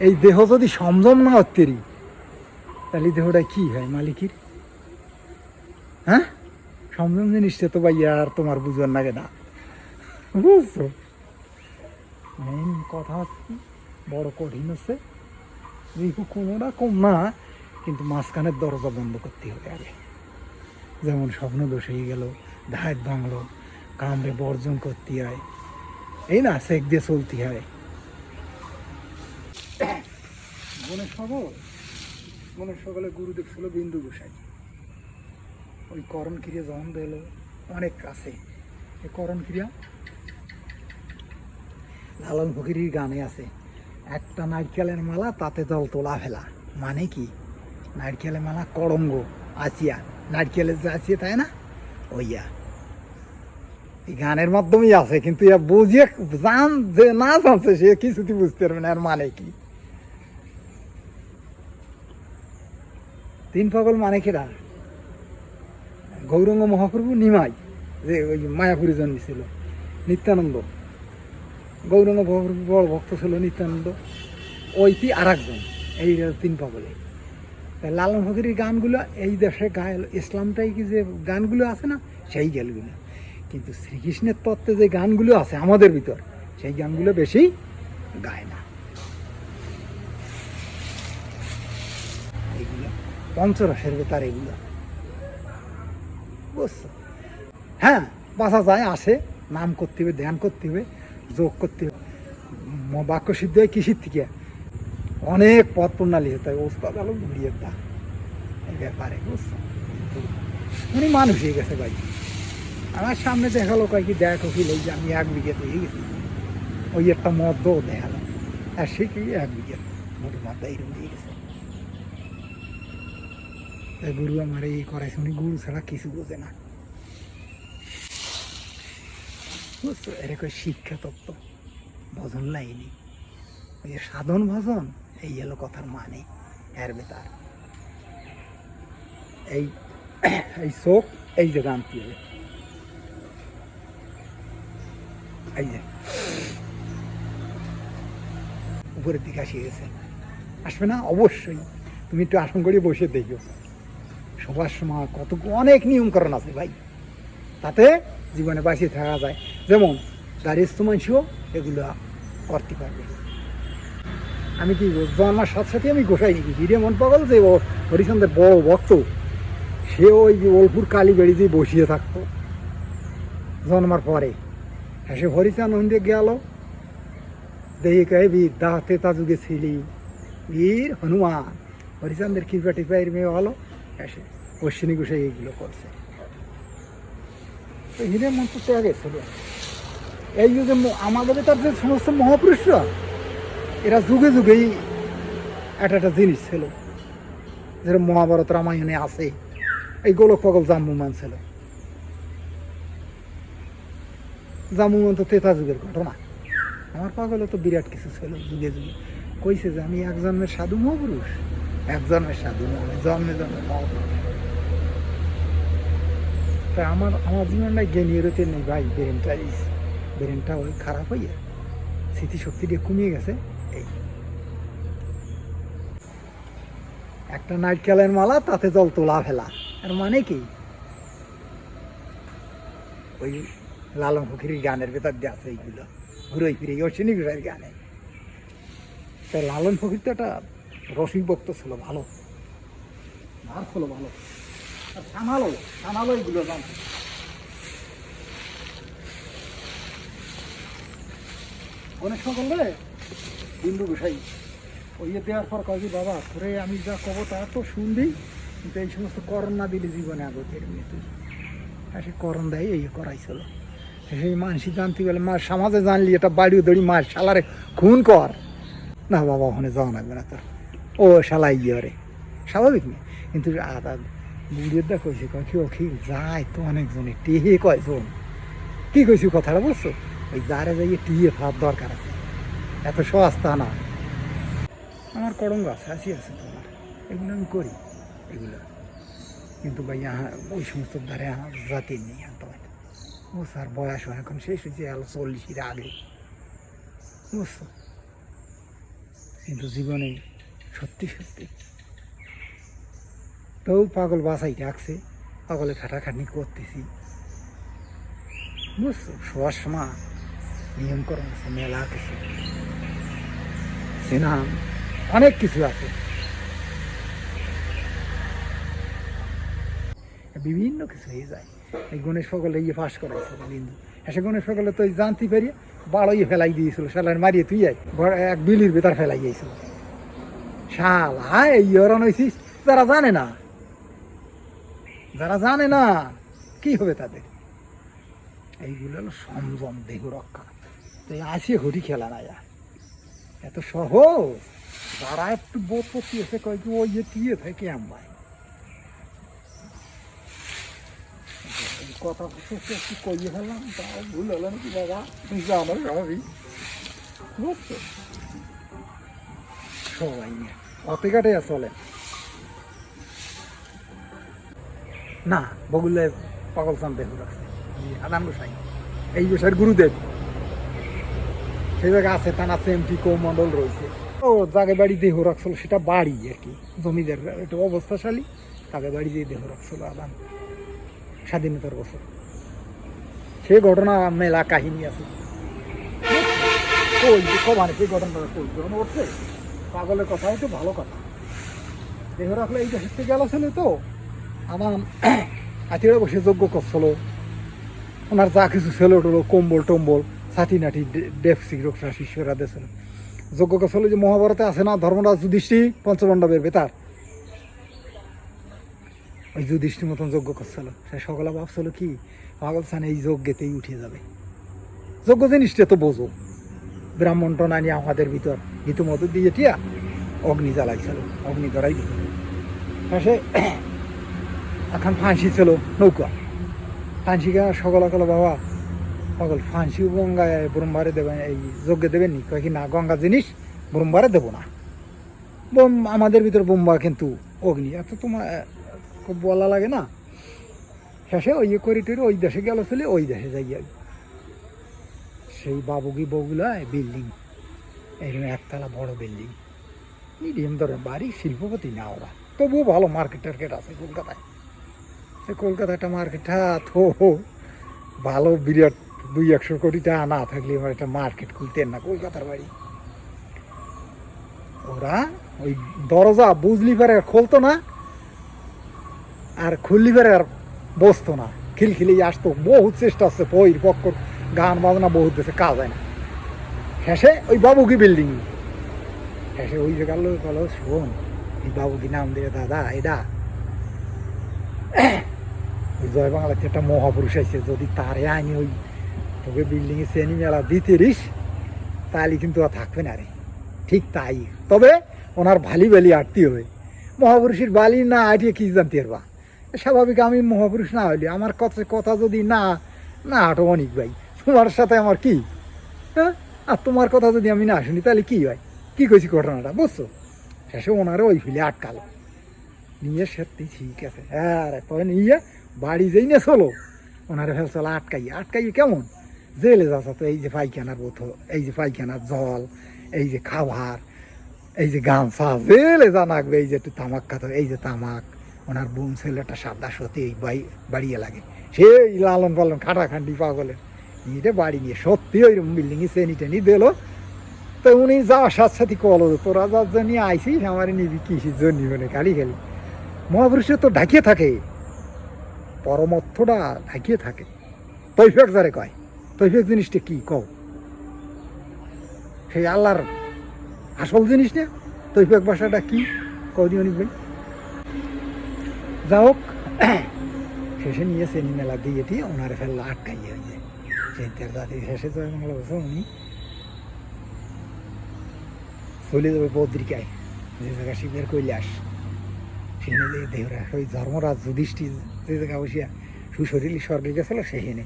এই দেহ যদি সমজম না হত্তেরি তাহলে দেহটা কি হয় মালিকের? হ্যাঁ? সমজম জিনিসটা তো ভাই আর তোমার বুঝবার লাগে না। বুঝছ? মেন কথা হচ্ছে, বড় কঠিন হচ্ছে। যেহেতু কোনোটা কম না, কিন্তু মাঝখানের দরজা বন্ধ করতে হবে আগে। যেমন স্বপ্ন দোষ হয়ে গেল ধাত ভাঙলো, কামড়ে বর্জন করতে হয়। এই না, সেক দিয়ে চলতে হয়। বনের সকল বনের সকলে গুরু দেখছিল বিন্দু গোসাই। ওই করণ ক্রিয়া যখন দিল, অনেক আছে এই করণ ক্রিয়া লালন ফকিরির গানে আছে। একটা নারকেলের মালা, তাতে জল তোলা ফেলা। মানে কি? নারকেলের মালা করঙ্গ, আসিয়া। নারকেলের যে আসিয়া, তাই না? ওইয়া। এই গানের মাধ্যমেই আছে, কিন্তু ইয়া বুঝিয়ে জান যে না জানছে, সে কিছুতে বুঝতে পারবে না আর মানে কি? তিন পাগল মানে কেরা গৌরঙ্গ মহাপ্রভু নিমাই, যে ওই মায়াপুরে জন্মেছিল, নিত্যানন্দ। গৌরঙ্গ মহাপ্রভু বড় ভক্ত ছিল নিত্যানন্দ। ওইটি আর একজন এই তিন পাগলে লালন ফকিরের গানগুলো, এই দেশে গায়ে ইসলামটাই কি যে গানগুলো আছে না, সেই গানগুলো। কিন্তু শ্রীকৃষ্ণের তত্ত্বে যে গানগুলো আছে আমাদের ভিতর, সেই গানগুলো বেশি গায় না এগুলো পঞ্চরসের ভেতর এগুলো। বুঝছ? হ্যাঁ বাসা যায়, আসে, নাম করতে হবে, ধ্যান করতে হবে, যোগ করতে হবে। বাক্য সিদ্ধ হয় কৃষির থেকে? অনেক পথ প্রণালী হতে হয় ওস্তাদ আলো ঘুরিয়ে দা এই ব্যাপারে, বুঝছ? উনি মানুষ হয়ে গেছে ভাই। আমার সামনে দেখাল কয় কি, দেখো কি এই যে আমি এক বিঘে হয়ে গেছি। ওই একটা মদ্যও দেখাল আর সে কি এক বিঘে? মোটু মদ্দা এরকম হয়ে গেছে। তাই গুরু আমার এই করাইছে, উনি গুরু ছাড়া কিছু বোঝে না। বুঝছ? এরকম শিক্ষা তত্ত্ব। ভজন লাইনি। ওই যে সাধন ভজন, এই হলো কথার মানে এর বেতার এই এই চোখ, এই যে গান হবে এই যে। উপরের দিকে আসিয়ে গেছে। আসবে না? অবশ্যই। তুমি একটু আসন করে বসে দেখো। সবার সময় কত অনেক নিয়মকরণ আছে ভাই। তাতে জীবনে বাঁচিয়ে থাকা যায়। যেমন গাড়িস্থ মানুষও এগুলো করতে পারবে। আমি কি জন্মার সাথে সাথে আমি গোসাই নাকি হিরে মন পাগল যে হরিচন্দ্রের বড় ভক্ত। সে ওই যে ওলপুর কালী বেড়িতে বসিয়ে থাকতো। জন্মার পরে। হ্যাঁ সে হরিচাঁদ নন্দে গেল। দেখি কে বীর দা তেতা যুগে ছিলি। বীর হনুমান। হরিচন্দ্রের কৃপা টিপাইয়ের মেয়ে হলো। সে অশ্বিনী গোসাই এইগুলো করছে। তো হিরে মন্ত্র তো আগে ছিল। এই যুগে আমাদের তার যে সমস্ত মহাপুরুষরা, এরা যুগে যুগেই একটা একটা জিনিস ছিল। যেরকম মহাভারত রামায়ণে আছে। এই গোলক পাগল জাম্বুমান ছিল। জাম্বুমান তো তেতা যুগের ঘটনা। আমার পাগলে তো বিরাট কিছু ছিল যুগে যুগে। কইছে যে আমি এক জন্মের সাধু মহাপুরুষ। এক জন্মের সাধু নয় জন্মে জন্মে তা আমার আমার জীবনটা জ্ঞানীয় রতে নেই ভাই, ব্রেনটা ব্রেনটা ওই খারাপ হইয়া স্মৃতিশক্তি দিয়ে কমিয়ে গেছে, এই। একটা নারকেলের মালা, তাতে জল তোলা ফেলা আর মানে কি? ওই লালন ফকিরের গানের ভেতর দিয়ে আছে এইগুলো, ঘুরে ফিরে অশ্বিনী ঘুরের গানে। তা লালন ফকির তো একটা রসিক ভক্ত ছিল, ভালো। আর ছিল ভালো। আর সামালো সামালো জানতো অনেক সকল রে বিন্দু গোসাই, ওই দেওয়ার পর কয় বাবা, তোরে আমি যা কব তা তো শুনবি, কিন্তু এই সমস্ত করণ না দিলে জীবনে আগত এরমনি তুই। আর সে করণ দেয়, এই করাইছিল। সেই মানসি জানতে গেলে মা সমাজে জানলি, এটা বাড়িও দড়ি, মার শালারে খুন কর। না বাবা, ওখানে যাওয়া লাগবে না তোর। ও শালা ইয়ে স্বাভাবিক না? কিন্তু আদা বুড়ির দা কইছে কি ওখি যায় তো অনেকজনে। টেহে কয়জন? কি কইছি কথাটা বুঝছ? ওই দ্বারে যাইয়ে টিয়ে থাকার দরকার আছে। এত সস্তা না। আমার করঙ্গ আছে, হাসি আছে তোমার। এগুলো আমি করি, এগুলো। কিন্তু ভাই ওই সমস্ত আমার জাতি নেই তোমার। ও স্যার, বয়স এখন শেষ হয়েছে আলো চল্লিশের আগে। বুঝছ? কিন্তু জীবনে সত্যি সত্যি। তো পাগল বাসাই রাখছে পাগলে খাটাখাটনি করতেছি। বুঝছ, শোয়ার সময় নিয়মকরণ আছে, মেলা কিছু। সিনাম অনেক কিছু আছে। বিভিন্ন কিছু হয়ে যায়। এই গণেশ সকলে ইয়ে পাশ করাইছিল বিন্দু। এসে গণেশ সকলে তো জানতে পারি বাড়াইয়ে ফেলাই দিয়েছিল, শালার মারিয়ে তুই এক বিলির ভেতর ফেলাই দিয়েছিল। শাল, হায়, এই ওরন হয়েছিস যারা জানে না, যারা জানে না, কি হবে তাদের? এইগুলো হলো সংযম দেহ রক্ষা। তো আসি হরি খেলা না এত সহজ। যারা একটু বোধ করতে এসে কয় কি, ওই যে দিয়ে থাকে এই কথা শেষে একটু কইয়ে ফেললাম, তাও ভুল হলো নাকি বাবা? জানো স্বাভাবিক বুঝছ? সবাই নিয়ে না বগুলে পাগল চান বেহুর এই গোসাইয়ের গুরুদেব। সেই জায়গায় আছে আছে এমপি কৌমণ্ডল রয়েছে। ও যাকে বাড়ি দেহ রাখছিল, সেটা বাড়ি আর কি, জমিদার, একটু অবস্থাশালী, তাকে বাড়ি দিয়ে দেহ রাখছিল আদান। স্বাধীনতার বছর। সে ঘটনা মেলা কাহিনী আছে। কই কমানে সেই ঘটনাটা কই যখন উঠছে পাগলের কথা তো ভালো কথা। দেহ রাখলে এই থেকে গেল ছিল তো। আমার আত্মীয়রা বসে যজ্ঞ করছিল। ওনার যা কিছু ছিল টলো কম্বল টম্বল, ছাতি নাটি ডেপসি রক্ষা শিষ্যরা দিয়েছিল। যজ্ঞ করছিল যে মহাভারতে আছে না ধর্মরাজ যুধিষ্ঠি পঞ্চপাণ্ডবের বেতার। ওই যুধিষ্ঠির মতন যজ্ঞ করছিল। সে সকলে ভাবছিল কি, পাগল সান এই যজ্ঞেতেই উঠে যাবে। যজ্ঞ জিনিসটা তো বোঝো। ব্রাহ্মণ টনানি আমাদের ভিতর ইতিমধ্যে দিয়ে টিয়া অগ্নি জ্বালাইছিল, অগ্নি ধরাই দিল। সে এখন ফাঁসি ছিল নৌকা। ফাঁসি গা সকল সকল বাবা সকল ফাঁসি গঙ্গায় ব্রহ্মারে দেবেন এই যজ্ঞে দেবেন নি? কি না, গঙ্গা জিনিস ব্রহ্মারে দেবো না। বোম, আমাদের ভিতর বোম্বা কিন্তু অগ্নি। এত তোমার বলা লাগে না। শেষে ওই করি ওই দেশে গেল ছিল ওই দেশে যাই আমি। সেই বাবুগি বগুলায় বিল্ডিং। এইরকম একতলা বড় বিল্ডিং। মিডিয়াম ধরেন বাড়ি, শিল্পপতি না ওরা। তবুও ভালো মার্কেট টার্কেট আছে কলকাতায়। সে কলকাতা একটা মার্কেটটা তো ভালো বিরাট দুই একশো কোটি টাকা না থাকলে আমার একটা মার্কেট খুলতেন না কলকাতার বাড়ি। ওরা ওই দরজা বুঝলি পারে খুলতো না, আর খুললি পারে আর বসতো না। খিলখিলি আসতো। বহুত চেষ্টা আছে বইর পক্কর গান বাজনা বহুত দেশে কাজ হয় না। শেষে ওই বাবুকি বিল্ডিং শেষে ওই জায়গার লোক বলো, শোন, এই বাবুকি নাম দিয়ে দাদা এটা জয় বাংলাতে একটা মহাপুরুষ আছে যদি তারে আনি ওই তোকে বিল্ডিংয়ে শ্রেণি মেলা দিতে রিস তাহলে কিন্তু আর থাকবে না রে। ঠিক তাই। তবে ওনার ভালি বালি আটতে হবে। মহাপুরুষের বালি না আটিয়ে কি জানতে পারবা? স্বাভাবিক আমি মহাপুরুষ না হইলে আমার কথা কথা যদি না না আটো অনেক ভাই। তোমার সাথে আমার কি? হ্যাঁ? আর তোমার কথা যদি আমি না শুনি, তাহলে কি হয়? কি কইছি ঘটনাটা? বুঝছ? শেষে ওনারও ওই ফিলে আটকালো। নিয়ে সত্যি ঠিক আছে। হ্যাঁ পরে নিয়ে বাড়ি যেই না চলো। ওনারে ফেলছিল আটকাই। আটকাই কেমন? জেলে যাচ্ছে তো, এই যে পায়খানার বোতল, এই যে পায়খানার জল, এই যে খাবার, এই যে গামছা, জেলে জানাকবে এই যে একটু তামাক খাতো এই যে তামাক। ওনার বোন ছেলেটা সাদা সত্যি এই বাড়িয়ে লাগে। সেই লালন পালন খাটাখান্ডি পাগলের। নিয়ে বাড়ি নিয়ে, সত্যি ওই বিল্ডিংয়ে চেনি টেনি দিল। তো উনি যাওয়ার সাথে সাথে কল তোরা যার জন্য আইসিস আমার নিবি কিসের জন্য মানে খালি খালি মহাপুরুষের তো ঢাকিয়ে থাকে। পরমর্থটা ঢাকিয়ে থাকে। তৈফেক যারে কয়, তৈফেক জিনিসটা কি কও? সেই আল্লাহর আসল জিনিস না? তৈফেক ভাষাটা কি? কদি অনেক ভাই। যা হোক, শেষে নিয়ে চেনি মেলা দিয়ে দিয়ে ওনারে ফেলল, আটকাইয়ে হয়ে যায় সেই তের শেষে জয় বাংলা বসে উনি চলে যাবে বদ্রিকায়। যে জায়গা শিবের কৈলাস, সেখানে যে দেহরা, ওই ধর্মরাজ যুধিষ্ঠি যে জায়গা বসিয়া সুশরীলি স্বর্গে গেছিল, সেখানে।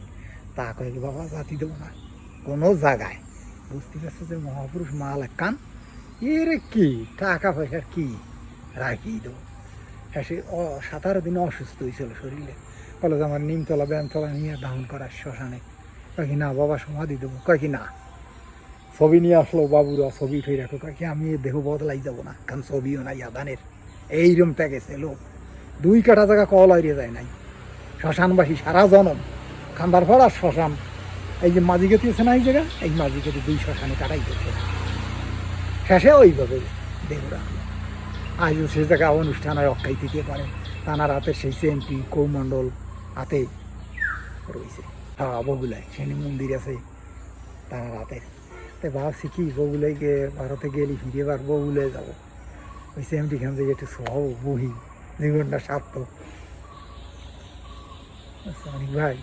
তা কয়ে বাবা, জাতি দেবো না। কোনো জায়গায় বুঝতে পারছে যে মহাপুরুষ মাল কান? এর কি? টাকা পয়সার কি? রাখি দেবো। হ্যাঁ সে সাতারো দিন অসুস্থ হয়েছিল শরীরে। বলে যে, আমার নিমতলা ব্যায়ামতলা নিয়ে দাহন করার শ্মশানে কয় কি না, বাবা সমাধি দেবো কয় কি না। ছবি নিয়ে আসলো বাবুরা, ছবি উঠে রাখো কাকি, আমি দেহ বদলাই যাব না, কারণ ছবিও নাই, আদানের। এইরম গেছে লোক। দুই কাটা জায়গা কল হয়ে যায় নাই। শ্মশানবাসী সারা জনম, খান্দার আর শ্মশান। এই যে মাঝিগতি আছে না এই জায়গা? এই মাঝি মাঝিগতি দুই শ্মশানে কাটাইতেছে শেষে ওইভাবে দেহ রাখল আজও সে জায়গা অনুষ্ঠান অক্ষাই দিতে পারে। তানার হাতে সেই সেমপি কৌমণ্ডল হাতে রয়েছে। হ্যাঁ মন্দির আছে তার তাই ভাবছি কি ভারতে গেলি ফিরে যাব। ওই থেকে একটু বহি অনিক ভাই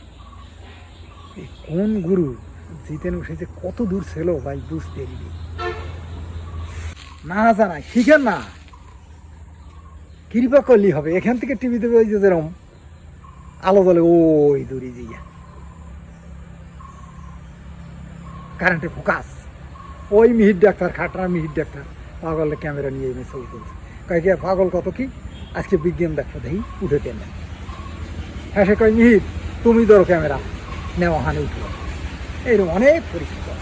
কোন গুরু জিতেন উঠেছে কত দূর ছিল ভাই, বুঝতে পারিনি। না জানা, শিখেন না। কৃপা করলি হবে। এখান থেকে টিভিতে ওই যে যেরকম আলো বলে ওই দূরে জিয়া কারেন্টে ফোকাস ওই মিহির ডাক্তার, খাটরা মিহির ডাক্তার, পাগলের ক্যামেরা নিয়ে এনে ছবি তুলছে। কয়েক পাগল কত কি? আজকে বিজ্ঞান ডাক্তার দেখি, উঠে কেন হ্যাঁ সে কয়, মিহির, তুমি ধরো ক্যামেরা নেওয়া হানে উঠল এর অনেক পরীক্ষা।